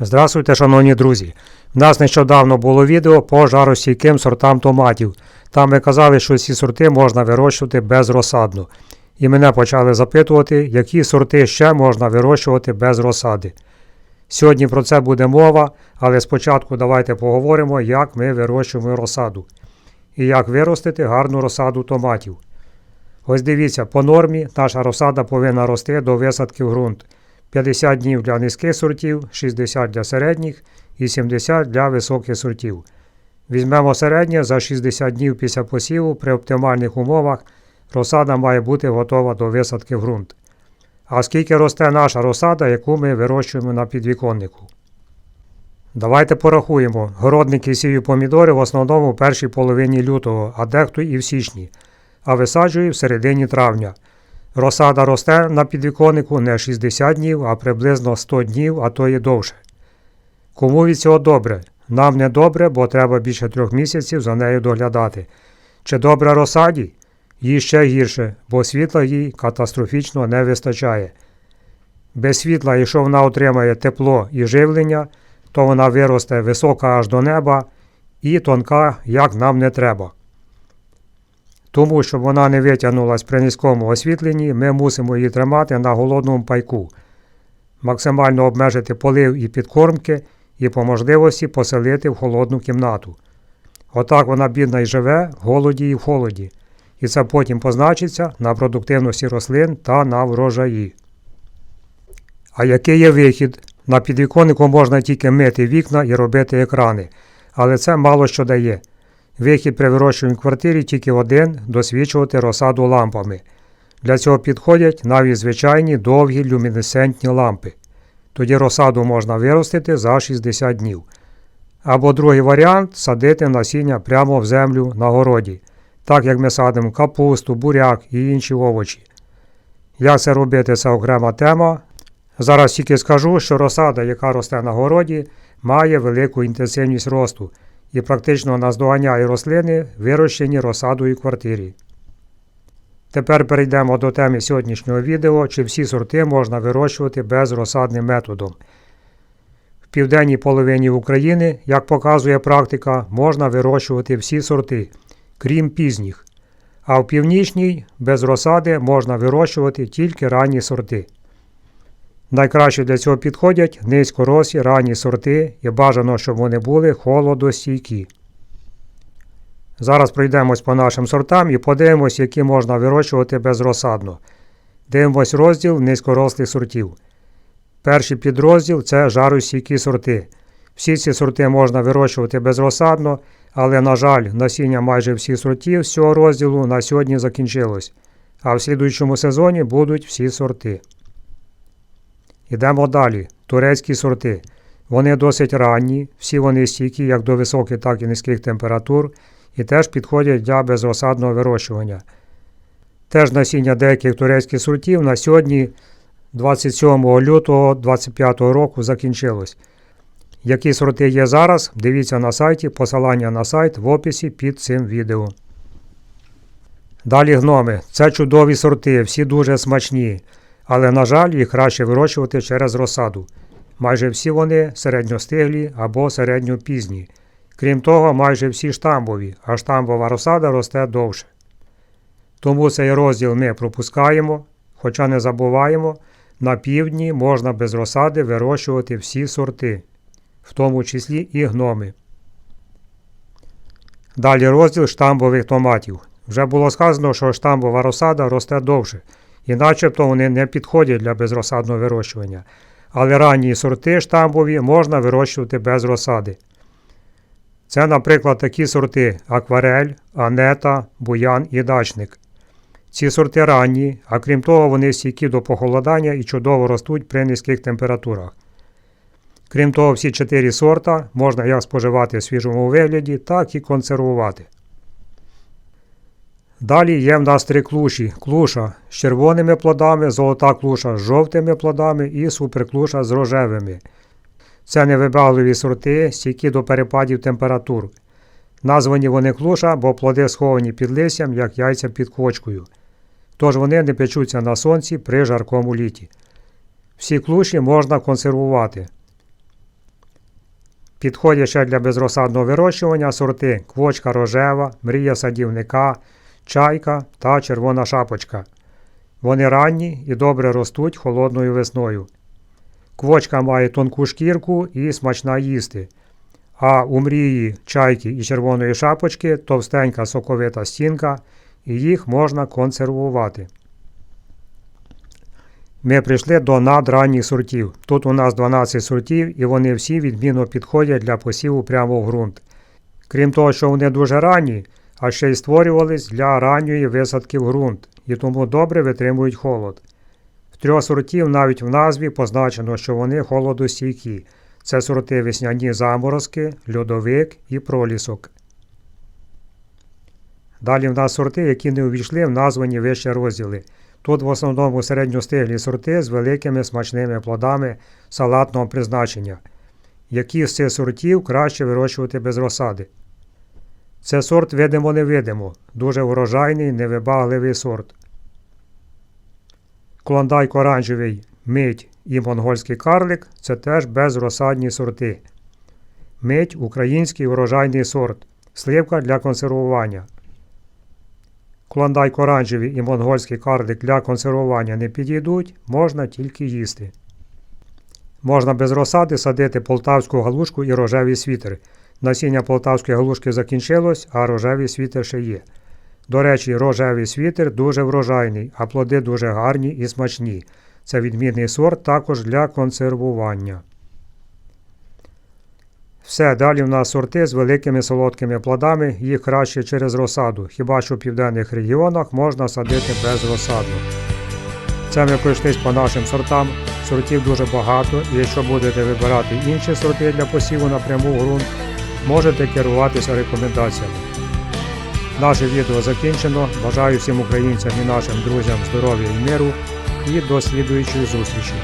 Здравствуйте, шановні друзі! У нас нещодавно було відео по жаростійким сортам томатів. Там ми казали, що ці сорти можна вирощувати безрозсадно. І мене почали запитувати, які сорти ще можна вирощувати без розсади. Сьогодні про це буде мова, але спочатку давайте поговоримо, як ми вирощуємо розсаду і як виростити гарну розсаду томатів. Ось дивіться, по нормі наша розсада повинна рости до висадки в ґрунт. 50 днів для низьких сортів, 60 для середніх і 70 для високих сортів. Візьмемо середнє за 60 днів після посіву при оптимальних умовах розсада має бути готова до висадки в ґрунт. А скільки росте наша розсада, яку ми вирощуємо на підвіконнику? Давайте порахуємо. Городники сіють помідори в основному в першій половині лютого, а дехто і в січні, а висаджують в середині травня. Розсада росте на підвіконнику не 60 днів, а приблизно 100 днів, а то і довше. Кому від цього добре? Нам не добре, бо треба більше трьох місяців за нею доглядати. Чи добре розсаді? Їй ще гірше, бо світла їй катастрофічно не вистачає. Без світла, якщо вона отримає тепло і живлення, то вона виросте висока аж до неба і тонка, як нам не треба. Тому, щоб вона не витягнулась при низькому освітленні, ми мусимо її тримати на голодному пайку, максимально обмежити полив і підкормки і по можливості поселити в холодну кімнату. Отак вона бідна і живе в голоді і в холоді, і це потім позначиться на продуктивності рослин та на врожаї. А який є вихід? На підвіконнику можна тільки мити вікна і робити екрани, але це мало що дає. Вихід при вирощуванні квартирі тільки один досвідчувати розсаду лампами. Для цього підходять навіть звичайні довгі люмінесцентні лампи. Тоді розсаду можна виростити за 60 днів. Або другий варіант садити насіння прямо в землю на городі, так як ми садимо капусту, буряк і інші овочі. Як це робити, це окрема тема. Зараз тільки скажу, що розсада, яка росте на городі, має велику інтенсивність росту і практично наздоганяє рослини, вирощені розсадою квартирі. Тепер перейдемо до теми сьогоднішнього відео, чи всі сорти можна вирощувати безрозсадним методом. В південній половині України, як показує практика, можна вирощувати всі сорти, крім пізніх, а в північній без розсади можна вирощувати тільки ранні сорти. Найкраще для цього підходять низькорослі ранні сорти і бажано, щоб вони були холодостійкі. Зараз пройдемось по нашим сортам і подивимось, які можна вирощувати безрозсадно. Дивимось розділ низькорослих сортів. Перший підрозділ це жаростійкі сорти. Всі ці сорти можна вирощувати безрозсадно, але, на жаль, насіння майже всіх сортів з цього розділу на сьогодні закінчилось, а в слідуючому сезоні будуть всі сорти. Йдемо далі. Турецькі сорти. Вони досить ранні, всі вони стійкі як до високих, так і низьких температур, і теж підходять для безрозсадного вирощування. Теж насіння деяких турецьких сортів на сьогодні, 27 лютого 2025 року, закінчилось. Які сорти є зараз, дивіться на сайті, посилання на сайт в описі під цим відео. Далі гноми. Це чудові сорти, всі дуже смачні але, на жаль, їх краще вирощувати через розсаду. Майже всі вони середньостиглі або середньопізні. Крім того, майже всі штамбові, а штамбова розсада росте довше. Тому цей розділ ми пропускаємо, хоча не забуваємо, на півдні можна без розсади вирощувати всі сорти, в тому числі і гноми. Далі розділ штамбових томатів. Вже було сказано, що штамбова розсада росте довше і начебто вони не підходять для безрозсадного вирощування. Але ранні сорти штамбові можна вирощувати без розсади. Це, наприклад, такі сорти акварель, анета, буян і дачник. Ці сорти ранні, а крім того, вони стійкі до похолодання і чудово ростуть при низьких температурах. Крім того, всі чотири сорта можна як споживати в свіжому вигляді, так і консервувати. Далі є в нас три клуші: клуша з червоними плодами, золота клуша з жовтими плодами і суперклуша з рожевими. Це невибагливі сорти, стійкі до перепадів температур. Названі вони клуша, бо плоди сховані під листям, як яйця під кочкою. Тож вони не печуться на сонці при жаркому літі. Всі клуші можна консервувати. Підходять ще для безрозсадного вирощування сорти квочка рожева, мрія садівника, чайка та червона шапочка. Вони ранні і добре ростуть холодною весною. Квочка має тонку шкірку і смачна їсти. А у мрії чайки і червоної шапочки товстенька соковита стінка, і їх можна консервувати. Ми прийшли до надранніх сортів. Тут у нас 12 сортів, і вони всі відмінно підходять для посіву прямо в ґрунт. Крім того, що вони дуже ранні, а ще й створювались для ранньої висадки в ґрунт, і тому добре витримують холод. В трьох сортів навіть в назві позначено, що вони холодостійкі. Це сорти весняні заморозки, льодовик і пролісок. Далі в нас сорти, які не увійшли в названі вище розділи. Тут в основному середньостиглі сорти з великими смачними плодами салатного призначення. Які з цих сортів краще вирощувати без розсади. Це сорт видимо-невидимо, дуже врожайний, невибагливий сорт. Клондайк оранжевий, мить і монгольський карлик це теж безрозсадні сорти. Мить український врожайний сорт, сливка для консервування. Клондайк оранжевий і монгольський карлик для консервування не підійдуть, можна тільки їсти. Можна без розсади садити полтавську галушку і рожевий світер. Насіння полтавської галушки закінчилось, а рожевий світер ще є. До речі, рожевий світер дуже врожайний, а плоди дуже гарні і смачні. Це відмінний сорт також для консервування. Все, далі в нас сорти з великими солодкими плодами, їх краще через розсаду, хіба що в південних регіонах можна садити безрозсадно. Це ми пройшлись по нашим сортам. Сортів дуже багато, і якщо будете вибирати інші сорти для посіву напряму в ґрунт, можете керуватися рекомендаціями. Наше відео закінчено. Бажаю всім українцям і нашим друзям здоров'я і миру і до слідуючої зустрічі.